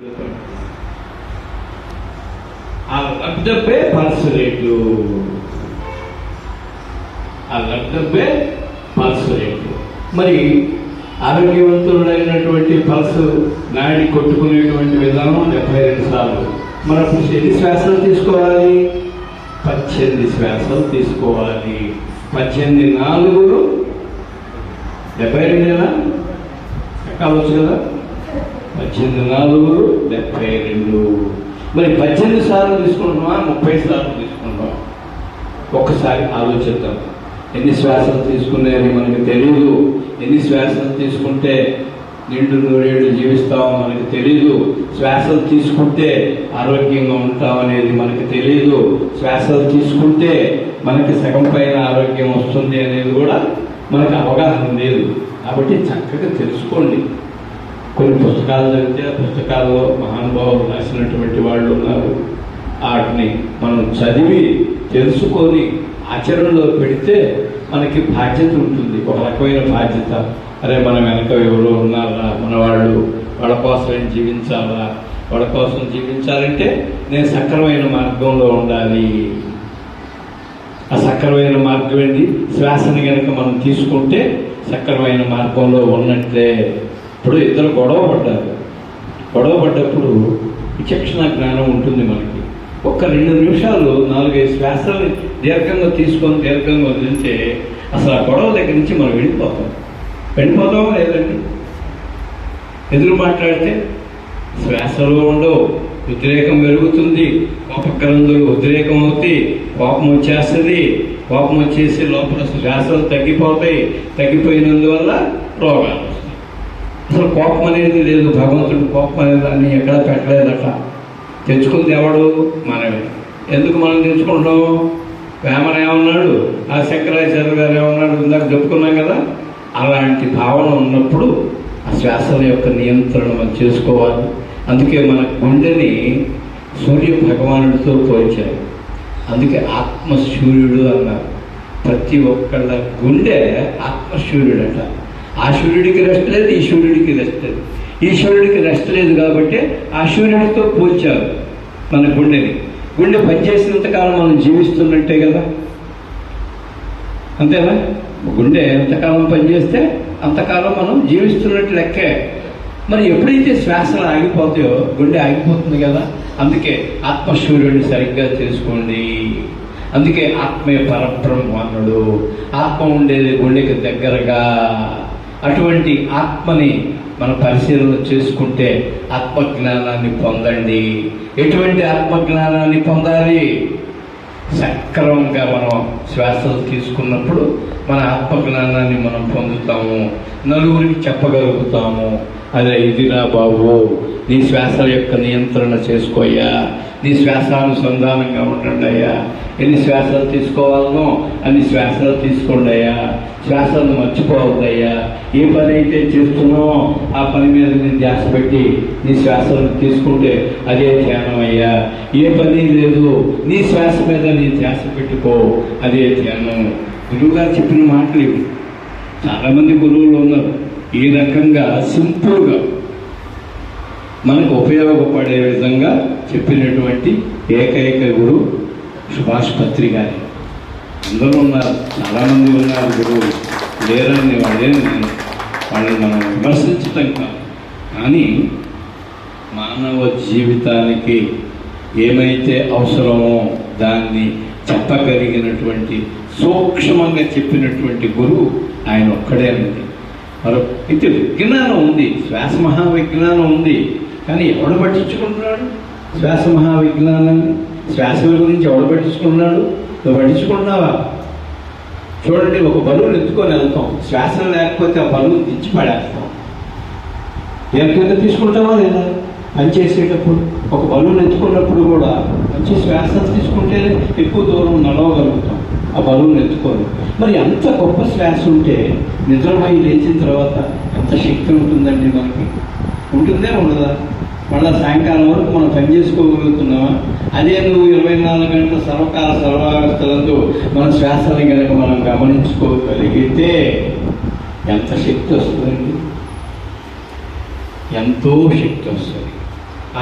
ఆ లబ్ధపే pulse rate. ఆ లబ్ధపే pulse rate. మరి ఆరోగ్యవంతుడైనటువంటి పల్స్ నాడి కొట్టుకునేటువంటి విధానం డెబ్బై రెండు సార్లు. మనం అప్పుడు ఎన్ని శ్వాసలు తీసుకోవాలి? పద్దెనిమిది శ్వాసలు తీసుకోవాలి. పద్దెనిమిది నాలుగులు. డెబ్బై రెండు కదా కావచ్చు కదా. పద్దెనిమిది నాలుగు డెబ్బై రెండు. మరి పద్దెనిమిది సార్లు తీసుకుంటున్నావా? ముప్పై సార్లు తీసుకుంటాం ఒక్కసారి ఆలోచిద్దాం. ఎన్ని శ్వాసలు తీసుకునేది మనకు తెలియదు ఎన్ని శ్వాసలు తీసుకుంటే నిండు నూరేళ్ళు జీవిస్తామో మనకు తెలియదు శ్వాసలు తీసుకుంటే ఆరోగ్యంగా ఉంటాం అనేది మనకు తెలియదు శ్వాసలు తీసుకుంటే మనకి సగం పైన ఆరోగ్యం వస్తుంది అనేది కూడా మనకు అవగాహన లేదు. కాబట్టి చక్కగా తెలుసుకోండి. కొన్ని పుస్తకాలు చదివితే ఆ పుస్తకాల్లో మహానుభావులు రాసినటువంటి వాళ్ళు ఉన్నారు. వాటిని మనం చదివి తెలుసుకొని ఆచరణలో పెడితే మనకి బాధ్యత ఉంటుంది. ఒక రకమైన బాధ్యత. అరే మనం వెనక ఎవరో ఉన్నారా? మన వాళ్ళు వాళ్ళ కోసం జీవించాలా? వాళ్ళ కోసం జీవించాలంటే నేను సక్రమైన మార్గంలో ఉండాలి. ఆ సక్రమైన మార్గం ఏంటి? శ్వాసని కనుక మనం తీసుకుంటే సక్రమైన మార్గంలో ఉన్నట్లే. ఇప్పుడు ఇద్దరు గొడవ పడ్డారు. గొడవ పడ్డప్పుడు విచక్షణ జ్ఞానం ఉంటుంది మనకి. ఒక్క రెండు నిమిషాలు నాలుగైదు శ్వాసల్ని దీర్ఘంగా తీసుకొని దీర్ఘంగా వదిలితే అసలు ఆ గొడవ దగ్గర నుంచి మనం వెళ్ళిపోతాం. వెళ్ళిపోతామా లేదండి? ఎదురు మాట్లాడితే శ్వాసలో ఉండవు ఉద్రేకం పెరుగుతుంది కోపక్రందులు ఉద్రేకం అవుతాయి కోపం వచ్చేస్తుంది. కోపం వచ్చేసి లోపల శ్వాసలు తగ్గిపోతాయి. తగ్గిపోయినందువల్ల రోగాలు వస్తాయి. అసలు కోపం అనేది లేదు భగవంతుడు కోపం అనేది దాన్ని ఎక్కడ పెట్టలేదట. తెచ్చుకుంది ఎవడు మనమే ఎందుకు మనం తెచ్చుకుంటాం వేమన ఏమన్నాడు? ఆ శంకరాచార్య గారు ఏమన్నాడు? ఇందాక చెప్పుకున్నాం కదా అలాంటి భావన ఉన్నప్పుడు ఆ శ్వాసల యొక్క నియంత్రణ మనం చేసుకోవాలి. అందుకే మన గుండెని సూర్య భగవానుడితో పోల్చారు. అందుకే ఆత్మసూర్యుడు అన్నారు. ప్రతి ఒక్కళ్ళ గుండె ఆత్మసూర్యుడట. ఆ సూర్యుడికి రెస్ట్ లేదు ఈ సూర్యుడికి రెస్ట్ లేదు. ఈ సూర్యుడికి రెస్ట్ లేదు కాబట్టి ఆ సూర్యుడితో పోల్చారు మన గుండెని. గుండె పనిచేసినంతకాలం మనం జీవిస్తున్నట్టే కదా? అంతేనా గుండె ఎంతకాలం పనిచేస్తే అంతకాలం మనం జీవిస్తున్నట్టు లెక్కే. మరి ఎప్పుడైతే శ్వాసలు ఆగిపోతాయో గుండె ఆగిపోతుంది కదా? అందుకే ఆత్మసూర్యుడిని సరిగ్గా చేసుకోండి అందుకే ఆత్మే పరబ్రహ్మనుడు. ఆత్మ ఉండేది గుండెకి దగ్గరగా. అటువంటి ఆత్మని మన పరిశీలన చేసుకుంటే ఆత్మజ్ఞానాన్ని పొందండి. ఎటువంటి ఆత్మజ్ఞానాన్ని పొందాలి? సక్రమంగా మనం శ్వాసలు తీసుకున్నప్పుడు మన ఆత్మజ్ఞానాన్ని మనం పొందుతాము. నలుగురికి చెప్పగలుగుతాము. అదే ఇదిరా బాబు నీ శ్వాసల యొక్క నియంత్రణ చేసుకోయ్యా నీ శ్వాసానుసంధానంగా ఉండండి అయ్యా. ఎన్ని శ్వాసలు తీసుకోవాలనో అన్ని శ్వాసలు తీసుకోండి అయ్యా. శ్వాసలను మర్చిపోవద్దయ్యా ఏ పని అయితే చేస్తున్నావో ఆ పని మీద నేను ధ్యాస పెట్టి నీ శ్వాసలను తీసుకుంటే అదే ధ్యానం అయ్యా. ఏ పని లేదు నీ శ్వాస మీద నీ ధ్యాస పెట్టుకో అదే ధ్యానం. గురువుగారు చెప్పిన మాటలు ఇవి. చాలామంది గురువులు ఉన్నారు. ఈ రకంగా సింపుల్గా మనకు ఉపయోగపడే విధంగా చెప్పినటువంటి ఏకైక గురువు సుభాష్ పత్రి గారి. అందరూ ఉన్నారు. చాలామంది ఉన్నారు. గురువు లేరని వాళ్ళేని నేను వాళ్ళని మనం విమర్శించటం కాదు. కానీ మానవ జీవితానికి ఏమైతే అవసరమో దాన్ని చెప్పగలిగినటువంటి సూక్ష్మంగా చెప్పినటువంటి గురువు ఆయన ఒక్కడేనండి మరో ఇది విజ్ఞానం ఉంది. శ్వాస మహావిజ్ఞానం ఉంది. కానీ ఎవడు పట్టించుకుంటున్నాడు? శ్వాస మహావిజ్ఞానాన్ని శ్వాస గురించి ఎవడు పట్టించుకుంటున్నాడు? నువ్వు పట్టించుకుంటున్నావా? చూడండి ఒక బరువులు ఎత్తుకొని వెళ్తాం. శ్వాస లేకపోతే ఆ బరువును దించి పడేస్తాం. ఏ తీసుకుంటావా లేదా? పని చేసేటప్పుడు ఒక బరువులు ఎత్తుకున్నప్పుడు కూడా మంచి శ్వాస తీసుకుంటేనే ఎక్కువ దూరం నడవగలుగుతాం. ఆ బరువును ఎత్తుకోరు. మరి అంత గొప్ప శ్వాస ఉంటే నిద్రపోయి లేచిన తర్వాత ఎంత శక్తి ఉంటుందండి మనకి? ఉంటుందే ఉండదా? మళ్ళీ సాయంకాలం వరకు మనం పని చేసుకోగలుగుతున్నామా? అదే నువ్వు ఇరవై నాలుగు గంటల సర్వకాల సర్వావస్థలందు మన శ్వాసని కనుక మనం గమనించుకోగలిగితే ఎంత శక్తి వస్తుందండి? ఎంతో శక్తి వస్తుంది.